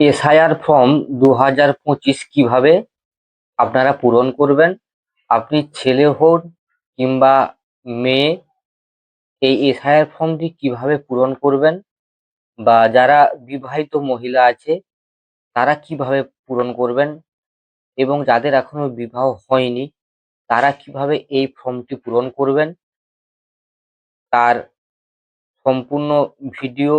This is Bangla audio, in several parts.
এসআইআর ফর্ম দু হাজার পঁচিশ কীভাবে আপনারা পূরণ করবেন? আপনি ছেলে হন কিংবা মেয়ে, এই এসআইআর ফর্মটি কীভাবে পূরণ করবেন? বা যারা বিবাহিত মহিলা আছে, তারা কীভাবে পূরণ করবেন? এবং যাদের এখনও বিবাহ হয়নি, তারা কীভাবে এই ফর্মটি পূরণ করবেন? তার সম্পূর্ণ ভিডিও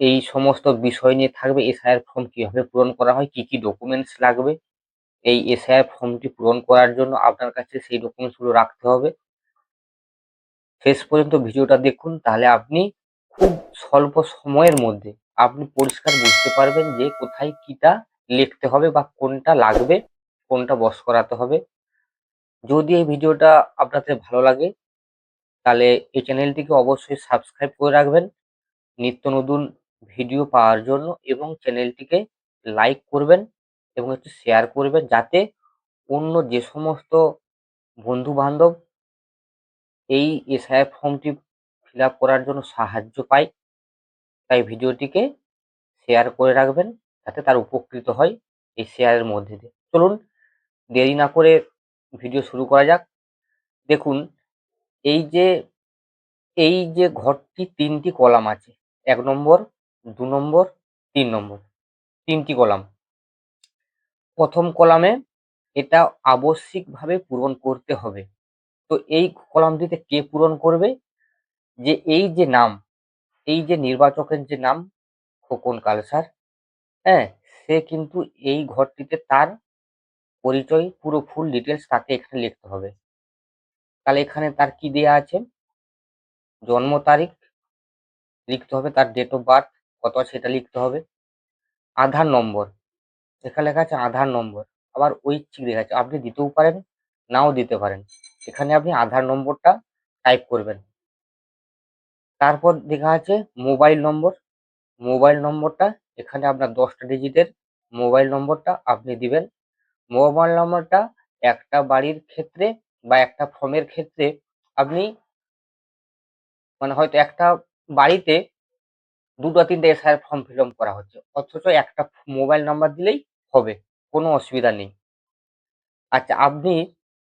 এই সমস্ত বিষয় নিয়ে থাকবে। এসআইআর ফর্ম কীভাবে পূরণ করা হয়? কি কি ডকুমেন্টস লাগবে? এই এসআইআর ফর্মটি পূরণ করার জন্য আপনার কাছে সেই ডকুমেন্টসগুলো রাখতে হবে। শেষ পর্যন্ত ভিডিওটা দেখুন, তাহলে আপনি খুব স্বল্প সময়ের মধ্যে আপনি পরিষ্কার বুঝতে পারবেন যে কোথায় কিটা লিখতে হবে বা কোনটা লাগবে, কোনটা বস করাতে হবে। যদি এই ভিডিওটা আপনাদের ভালো লাগে, তাহলে এই চ্যানেলটিকে অবশ্যই সাবস্ক্রাইব করে রাখবেন। নিত্য নতুন ভিডিও পাওয়ার জন্য এবং চ্যানেলটিকে লাইক করবেন এবং একটু শেয়ার করবেন যাতে অন্য যে সমস্ত বন্ধু বান্ধব এই এসআইএফ ফর্মটি ফিল করার জন্য সাহায্য পায়, তাই ভিডিওটিকে শেয়ার করে রাখবেন যাতে তার উপকৃত হয় এই শেয়ারের মধ্যে দিয়ে। চলুন, দেরি না করে ভিডিও শুরু করা যাক। দেখুন, এই যে এই যে ঘরটি তিনটি কলাম আছে। এক নম্বর দু নম্বর, তিন নম্বর। তিনটি কলাম। প্রথম কলামে এটা আবশ্যিকভাবে পূরণ করতে হবে। তো এই কলামটিতে কে পূরণ করবে? যে এই যে নাম, এই যে নির্বাচকের যে নাম, খোকন কালসার হ্যাঁ সে কিন্তু এই ঘরটিতে তার পরিচয়, পুরো ফুল ডিটেলস তাকে এখানে লিখতে হবে। তাহলে এখানে তার কি দেয়া আছে? জন্ম তারিখ লিখতে হবে, তার ডেট অফ বার্থ কত সেটা লিখতে হবে। আধার নম্বর এখানে লেখা আছে আধার নম্বর, আবার ঐচ্ছিক লেখা আছে, আপনি দিতেও পারেন, নাও দিতে পারেন। এখানে আপনি আধার নম্বরটা টাইপ করবেন। তারপর দেখা আছে মোবাইল নম্বর মোবাইল নম্বরটা এখানে আপনার দশটা ডিজিটের মোবাইল নম্বরটা আপনি দিবেন। মোবাইল নম্বরটা একটা বাড়ির ক্ষেত্রে বা একটা ফর্মের ক্ষেত্রে আপনি মানে হয়তো একটা বাড়িতে দুটো তিনটে এসআইয়ের ফর্ম ফিল করা হচ্ছে। অথচ একটা মোবাইল নাম্বার দিলেই হবে, কোনো অসুবিধা নেই। আচ্ছা আপনি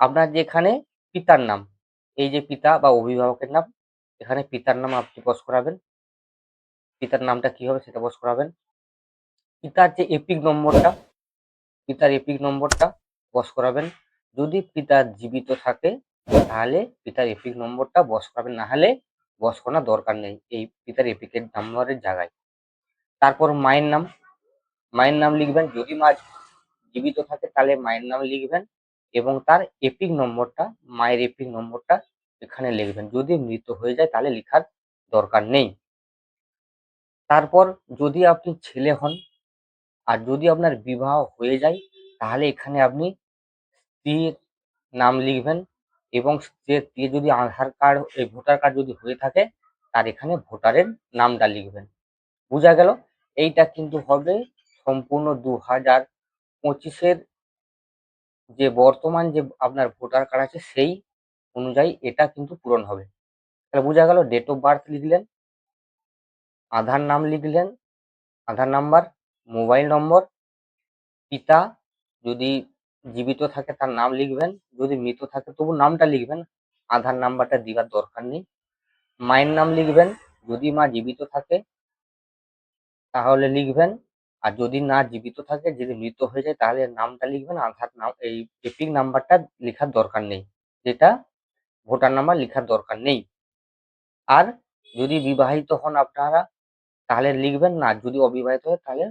আপনার যেখানে পিতার নাম, এই যে পিতা বা অভিভাবকের নাম, এখানে পিতার নাম আপনি বস করাবেন। পিতার নামটা কি হবে সেটা বস করাবেন। পিতার যে এপিক নম্বরটা, পিতার এপিক নম্বরটা বস করাবেন। যদি পিতা জীবিত থাকে, তাহলে পিতার এপিক নম্বরটা বস করাবেন। না হলে বস করানোর দরকার নেই, এই পিতার এপিকের নাম্বারের জায়গায়। তারপর মায়ের নাম। মায়ের নাম লিখবেন। যদি মা জীবিত থাকে, তাহলে মায়ের নাম লিখবেন এবং তার এপিক নম্বরটা, মায়ের এপিক নম্বরটা এখানে লিখবেন। যদি মৃত হয়ে যায়, তাহলে লেখার দরকার নেই। তারপর যদি আপনি ছেলে হন আর যদি আপনার বিবাহ হয়ে যায়, তাহলে এখানে আপনি স্ত্রীর নাম লিখবেন। এবং স্ত্রী যদি আধার কার্ড, এই ভোটার কার্ড যদি হয়ে থাকে, তার এখানে ভোটারের নামটা লিখবেন। বোঝা গেল? এইটা কিন্তু হবে সম্পূর্ণ দু হাজার পঁচিশের যে বর্তমান যে আপনার ভোটার কার্ড আছে, সেই অনুযায়ী এটা কিন্তু পূরণ হবে। তাহলে বোঝা গেল? ডেট অফ বার্থ লিখলেন, আধার নাম লিখলেন, আধার নাম্বার মোবাইল নম্বর পিতা যদি জীবিত থাকে তার নাম লিখবেন। যদি মৃত থাকে তবু নামটা লিখবেন। আধার নাম্বারটা দেওয়ার দরকার নেই। মায়ের নাম লিখবেন। যদি মা জীবিত থাকে তাহলে লিখবেন। আর যদি না জীবিত থাকে, যদি মৃত হয়ে যায় তাহলে নামটা লিখবেন। আধার নাম, এই এপিক নাম্বারটা লেখার দরকার নেই। যেটা ভোটার নাম্বার লেখার দরকার নেই। আর যদি বিবাহিত হন আপনারা, তাহলে লিখবেন না। যদি অবিবাহিত হয় তাহলে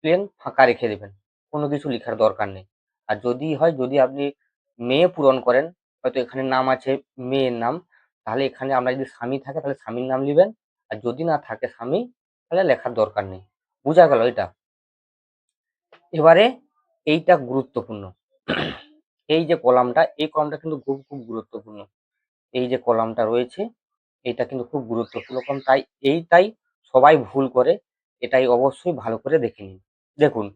প্লেন ফাঁকা রেখে দেবেন। কোনো কিছু লেখার দরকার নেই। আর যদি হয়, যদি আপনি মেয়ে পূরণ করেন, হয়তো এখানে নাম আছে মেয়ের নাম, তাহলে এখানে আপনার যদি স্বামী থাকে, তাহলে স্বামীর নাম লিখবেন আর যদি না থাকে স্বামী, তাহলে লেখার দরকার নেই। বোঝা গেল এটা? এবারে এইটা গুরুত্বপূর্ণ। এই যে কলামটা, এই কলামটা কিন্তু খুব খুব গুরুত্বপূর্ণ। এই যে কলামটা রয়েছে এটা কিন্তু খুব গুরুত্বপূর্ণ। কারণ তাই, এইটাই সবাই ভুল করে, এটাই অবশ্যই ভালো করে দেখে নিন। দেখুন,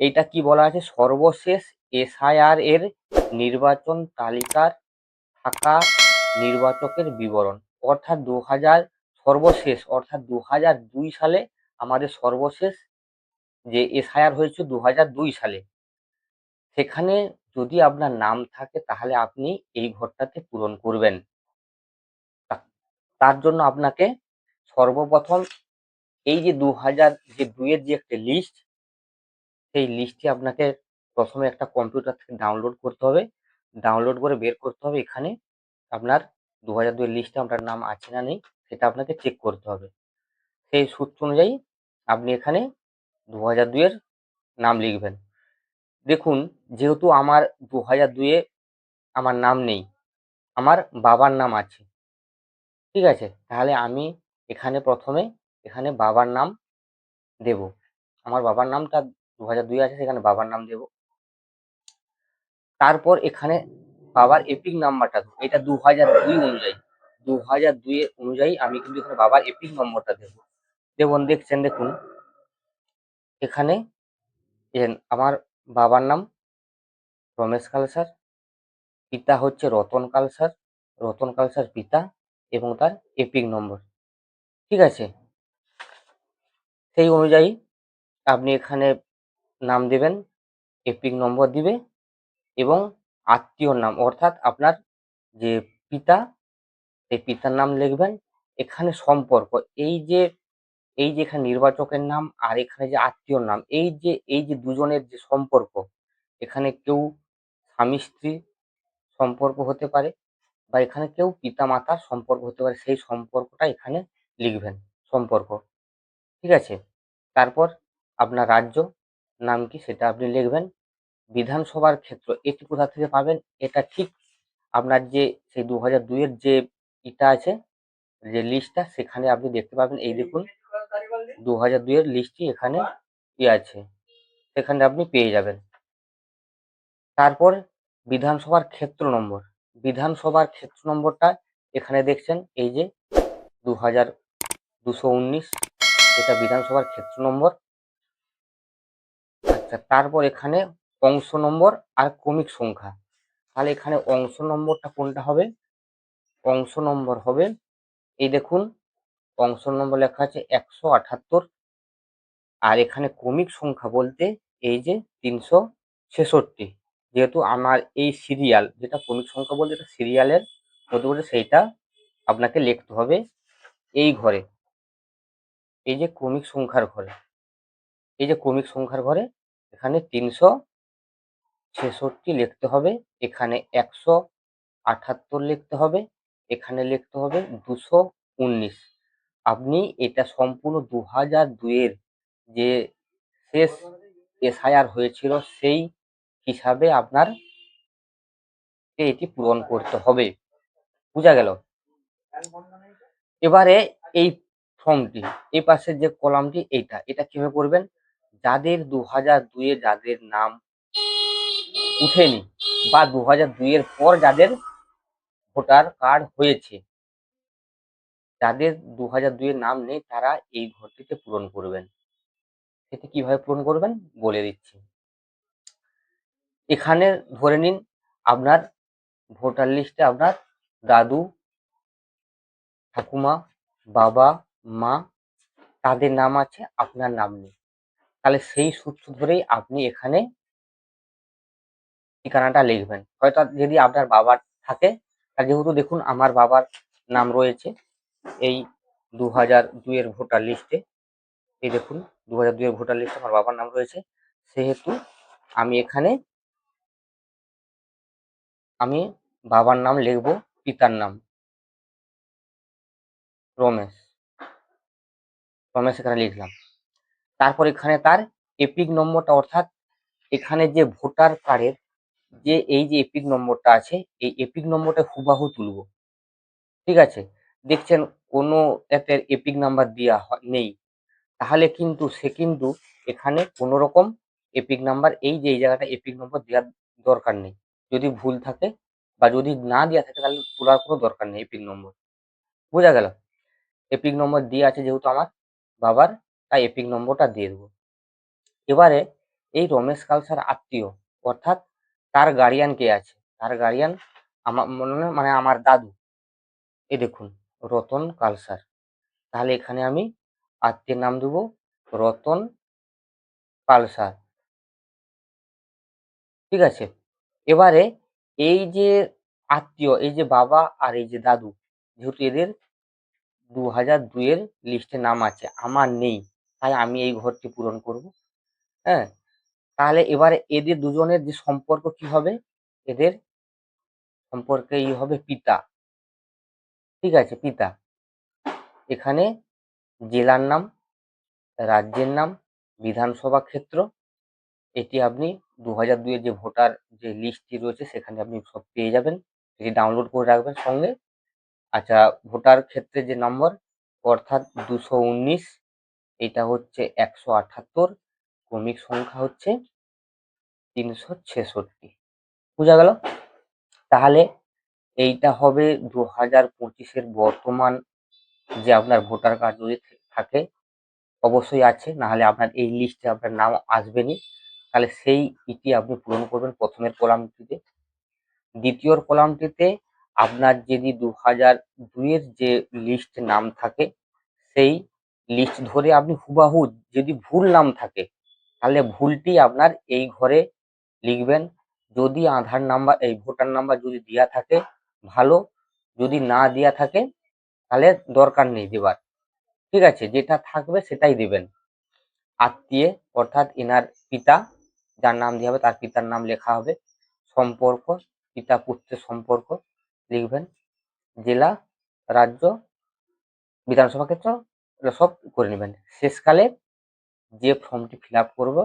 এইটা কি বলা আছে? সর্বশেষ এসআইআর এর নির্বাচন তালিকার থাকা নির্বাচকের বিবরণ। অর্থাৎ দু হাজার সর্বশেষ, অর্থাৎ দু দুই সালে আমাদের সর্বশেষ যে এসআইআর হয়েছে দু দুই সালে। সেখানে যদি আপনার নাম থাকে তাহলে আপনি এই ঘরটাতে পূরণ করবেন। তার জন্য আপনাকে সর্বপ্রথম এই যে দু হাজার যে দুইয়ের যে একটা লিস্ট সেই লিস্টটি আপনাকে প্রথমে একটা কম্পিউটার থেকে ডাউনলোড করতে হবে। ডাউনলোড করে বের করতে হবে এখানে। আপনার দু হাজার দুইয়ের লিস্টে আপনার নাম আছে না নেই, সেটা আপনাকে চেক করতে হবে। সেই সূত্র অনুযায়ী আপনি এখানে দু হাজার দুইয়ের নাম লিখবেন। দেখুন, যেহেতু আমার দু হাজার দুইয়ে আমার নাম নেই, আমার বাবার নাম আছে, ঠিক আছে? তাহলে আমি এখানে প্রথমে এখানে বাবার নাম দেব। আমার বাবার নামটা দু হাজার দুই আছে, সেখানে বাবার নাম দেব। তারপর এখানে বাবার এপিক নাম্বারটা এটা দু হাজার দুই অনুযায়ী। দু হাজার দুই অনুযায়ী আমি কিন্তু এখানে বাবার এপিক নম্বরটা দেবো। যেমন দেখছেন, দেখুন। এখানে আমার বাবার নাম রমেশ কালসার পিতা হচ্ছে রতন কালসার রতন কালসার পিতা এবং তার এপিক নম্বর ঠিক আছে? সেই অনুযায়ী আপনি এখানে নাম দেবেন এপিক নম্বর দিবে। এবং আত্মীয়র নাম। অর্থাৎ আপনার যে পিতা, সেই পিতার নাম লিখবেন। এখানে সম্পর্ক। এই যে এই যে এখানে নির্বাচকের নাম আর এখানে যে আত্মীয়র নাম, এই যে এই যে দুজনের যে সম্পর্ক, এখানে কেউ স্বামী স্ত্রী সম্পর্ক হতে পারে বা এখানে কেউ পিতা মাতার সম্পর্ক হতে পারে, সেই সম্পর্কটা এখানে লিখবেন, সম্পর্ক। ঠিক আছে? তারপর আপনার রাজ্য নাম কি সেটা আপনি লিখবেন। বিধানসভার ক্ষেত্র, এটি কোথা থেকে পাবেন? এটা ঠিক আপনার যে সেই দু হাজার দুইয়ের যে ইটা আছে, যে লিস্টটা সেখানে আপনি দেখতে পাবেন। এই দেখুন দু হাজার দুইয়ের লিস্টটি এখানে ই আছে, সেখানে আপনি পেয়ে যাবেন। তারপর বিধানসভার ক্ষেত্র নম্বর, বিধানসভার ক্ষেত্র নম্বরটা এখানে দেখছেন, এই যে দু হাজার দুশো উনিশ, এটা বিধানসভার ক্ষেত্র নম্বর। আচ্ছা তারপর এখানে অংশ নম্বর আর ক্রমিক সংখ্যা। তাহলে এখানে অংশ নম্বরটা কোনটা হবে? অংশ নম্বর হবে, এই দেখুন, অংশ নম্বর লেখা আছে একশো আটাত্তর। আর এখানে ক্রমিক সংখ্যা বলতে এই যে তিনশো ছেষট্টি। যেহেতু আমার এই সিরিয়াল যেটা ক্রমিক সংখ্যা বলতে এটা সিরিয়ালের মধ্যে বলতে সেইটা আপনাকে লিখতে হবে এই ঘরে। এই যে ক্রমিক সংখ্যার ঘরে, এই যে ক্রমিক সংখ্যার ঘরে এখানে তিনশো ছেষট্টি লিখতে হবে, এখানে একশো আটাত্তর লিখতে হবে, এখানে লিখতে হবে দুশো উনিশ। আপনি এটা সম্পূর্ণ দু হাজার দুইয়ের যে শেষ এসআইআর হয়েছিল, সেই হিসাবে আপনার এটি পূরণ করতে হবে। বোঝা গেল? এবারে এই ফর্মটি এই পাশের যে কলামটি, এইটা, এটা কীভাবে করবেন? যাদের দু হাজার দুইয়ে যাদের নাম উঠেনি বা দু হাজার দুইয়ের পর যাদের ভোটার কার্ড হয়েছে, যাদের দু হাজার দুইয়ের নাম নেই তারা এই ঘরটিতে পূরণ করবেন। সেটি কীভাবে পূরণ করবেন বলে দিচ্ছি। এখানে ধরে নিন আপনার ভোটার লিস্টে আপনার দাদু, ঠাকুমা, বাবা, মা, তাদের নাম আছে, আপনার নাম নেই। তাহলে সেই সূত্র ধরেই আপনি এখানে ঠিকানাটা লিখবেন। হয়তো যদি আপনার বাবার থাকে, আর যেহেতু দেখুন আমার বাবার নাম রয়েছে, এই দু হাজার দুইয়ের ভোটার লিস্টে এই দেখুন দু হাজার দুইয়ের ভোটার লিস্টে আমার বাবার নাম রয়েছে। সেহেতু আমি এখানে আমি বাবার নাম লিখব, পিতার নাম। রমেশ। রমেশ এখানে লিখলাম। তারপর এখানে তার এপিক নম্বরটা, অর্থাৎ এখানে যে ভোটার কার্ডের যে এই যে এপিক নম্বরটা আছে, এই এপিক নম্বরটা হুবাহু তুলব। ঠিক আছে? দেখছেন কোনো এতে এপিক নাম্বার দেওয়া নেই। তাহলে কিন্তু সে কিন্তু এখানে কোনো রকম এপিক নাম্বার, এই যে এই জায়গাটা এপিক নম্বর দেওয়ার দরকার নেই। যদি ভুল থাকে বা যদি না দেওয়া থাকে, তাহলে তোলার কোনো দরকার নেই এপিক নম্বর। বোঝা গেল? এপিক নম্বর দিয়ে আছে যেহেতু আমার বাবার, তাই এপিক নম্বরটা দিয়ে দেবো। এবারে এই রমেশ কালসার আত্মীয়, অর্থাৎ তার গার্ডিয়ান কে আছে? তার গার্ডিয়ান আমার মনে মানে আমার দাদু। এই দেখুন, রতন কালসার। তাহলে এখানে আমি আত্মীয়ের নাম দেবো রতন কালসার। ঠিক আছে? এবারে এই যে আত্মীয়, এই যে বাবা আর এই যে দাদু, যেহেতু এদের দু হাজার দুইয়ের লিস্টে নাম আছে, আমার নেই। তাই আমি এই ঘরটি পূরণ করব। হ্যাঁ? তাহলে এবারে এদের দুজনের যে সম্পর্ক কি হবে? এদের সম্পর্কে ই হবে পিতা। ঠিক আছে, পিতা। এখানে জেলার নাম, রাজ্যের নাম, বিধানসভা ক্ষেত্র, এটি আপনি দু হাজার দুইয়ের যে ভোটার যে লিস্টটি রয়েছে সেখানে আপনি সব পেয়ে যাবেন। এটি ডাউনলোড করে রাখবেন সঙ্গে। আচ্ছা ভোটার ক্ষেত্রে যে নম্বর, অর্থাৎ দুশো উনিশ, এটা হচ্ছে একশো আটাত্তর। ক্রমিক সংখ্যা হচ্ছে তিনশো ছেষট্টি। বোঝা গেল? তাহলে এইটা হবে দু হাজার পঁচিশের বর্তমান যে আপনার ভোটার কার্ড যদি থাকে, অবশ্যই আছে। নাহলে আপনার এই লিস্টে আপনার নাম আসবেনি তাহলে সেই ইটি আপনি পূরণ করবেন প্রথমের কলামটিতে। দ্বিতীয় কলামটিতে আপনার যদি দু হাজার দুইয়ের যে লিস্ট নাম থাকে, সেই লিস্ট ধরে আপনি হুবাহু যদি ভুল নাম থাকে, তাহলে ভুলটি আপনার এই ঘরে লিখবেন। যদি আধার নাম্বার, এই ভোটার নাম্বার যদি দেওয়া থাকে, ভালো। যদি না দেওয়া থাকে, তাহলে দরকার নেই দেবার। ঠিক আছে, যেটা থাকবে সেটাই দিবেন। আত্মীয়, অর্থাৎ এনার পিতা, যার নাম দেওয়া হবে, তার পিতার নাম লেখা হবে। সম্পর্ক, পিতা পুত্রের সম্পর্ক লিখবেন। জেলা, রাজ্য, বিধানসভা ক্ষেত্র সব করে নেবেন। শেষকালে যে ফর্মটি ফিল আপ করব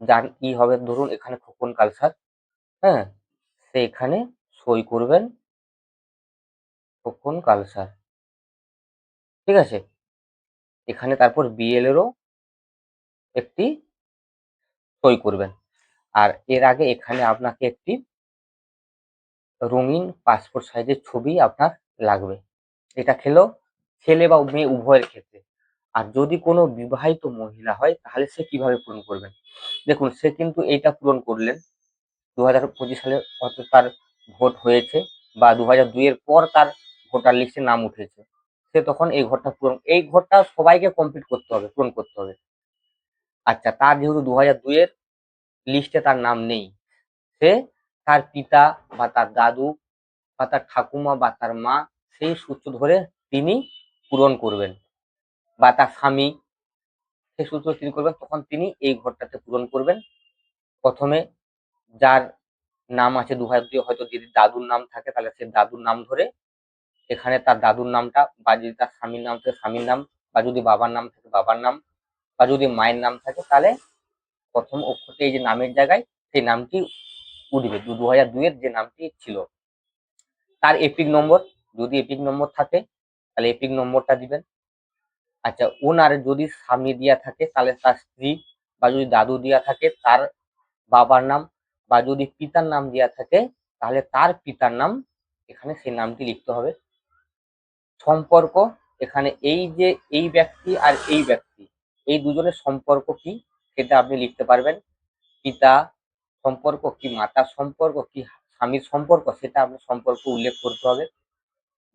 যার ই হবে ধরুন এখানে খোকন কালসার হ্যাঁ? সে এখানে সই করবেন খোকন কালসার। ঠিক আছে? এখানে তারপর বিএলেরও একটি সই করবেন। আর এর আগে এখানে আপনাকে একটি রঙিন পাসপোর্ট সাইজের ছবি আপনার লাগবে। এটা খেলো ছেলে বা মেয়ে উভয়ের ক্ষেত্রে। আর যদি কোনো বিবাহিত মহিলা হয়, তাহলে সে কীভাবে পূরণ করবেন দেখুন, সে কিন্তু এইটা পূরণ করলেন। দু হাজার পঁচিশ সালে হয়তো তার ভোট হয়েছে বা দু হাজার দুইয়ের পর তার ভোটার লিস্টে নাম উঠেছে। সে তখন এই ঘরটা পূরণ, এই ঘরটা সবাইকে কমপ্লিট করতে হবে, পূরণ করতে হবে। আচ্ছা তার যেহেতু দু হাজার দুইয়ের লিস্টে তার নাম নেই, সে তার পিতা বা তার দাদু বা তার ঠাকুমা বা তার মা সেই সূত্র ধরে তিনি পূরণ করবেন। বা তার স্বামী সে সূত্র তিনি করবেন, তখন তিনি এই ঘরটাতে পূরণ করবেন। প্রথমে যার নাম আছে দু হাজার দুই, হয়তো যদি দাদুর নাম থাকে, তাহলে সে দাদুর নাম ধরে এখানে তার দাদুর নামটা বা যদি তার স্বামীর নাম থাকে, স্বামীর নাম, বা যদি বাবার নাম থাকে, বাবার নাম, বা যদি মায়ের নাম থাকে, তাহলে প্রথম অক্ষরটি এই যে নামের জায়গায় সেই নামটি উঠবে। দু হাজার দুইয়ের যে নামটি ছিল। তার এপিক নম্বর, যদি এপিক নম্বর থাকে, তাহলে এপিক নম্বরটা দিবেন। আচ্ছা ওনার যদি স্বামী দিয়া থাকে, তাহলে তার স্ত্রী বা যদি দাদু দিয়া থাকে, তার বাবার নাম বা যদি পিতার নাম দেওয়া থাকে, তাহলে তার পিতার নাম, এখানে সেই নামটি লিখতে হবে। সম্পর্ক, এখানে এই যে এই ব্যক্তি আর এই ব্যক্তি, এই দুজনের সম্পর্ক কি, সেটা আপনি লিখতে পারবেন। পিতা সম্পর্ক কি, মাতার সম্পর্ক কি, স্বামীর সম্পর্ক, সেটা আপনি সম্পর্ক উল্লেখ করতে হবে।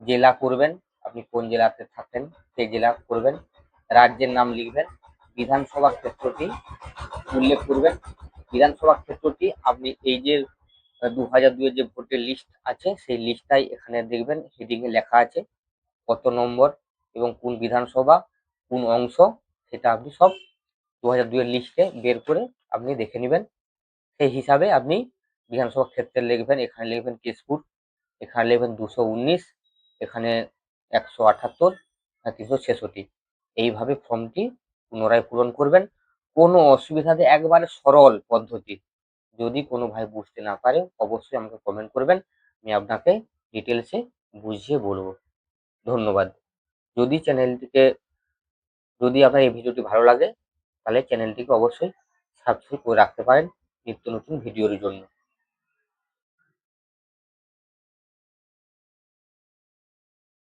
জেলা করবেন আপনি কোন জেলাতে থাকেন সেই জেলা করবেন। রাজ্যের নাম লিখবেন, বিধানসভা ক্ষেত্রটি উল্লেখ করবেন। বিধানসভা ক্ষেত্রটি আপনি এই যে দু হাজার দুইয়ের যে ভোটের লিস্ট আছে, সেই লিস্টটাই এখানে দেখবেন হেডিংয়ে লেখা আছে কত নম্বর এবং কোন বিধানসভা, কোন অংশ, সেটা আপনি সব দু হাজার দুইয়ের লিস্টে বের করে আপনি দেখে নেবেন। সেই হিসাবে আপনি বিধানসভা ক্ষেত্রে লিখবেন, এখানে লিখবেন কেশপুর, এখানে লিখবেন দুশো উনিশ, এখানে একশো আটাত্তর তিনশো ছেষট্টি। এইভাবে ফর্মটি পুনরায় পূরণ করবেন। কোনো অসুবিধাতে একবারে সরল পদ্ধতি। যদি কোনো ভাই বুঝতে না পারে, অবশ্যই আমাকে কমেন্ট করবেন। আমি আপনাকে ডিটেলসে বুঝিয়ে বলব। ধন্যবাদ। যদি চ্যানেলটিকে, যদি আপনার এই ভিডিওটি ভালো লাগে, তাহলে চ্যানেলটিকে অবশ্যই সাবস্ক্রাইব করে রাখতে পারেন নিত্য নতুন ভিডিওর জন্য।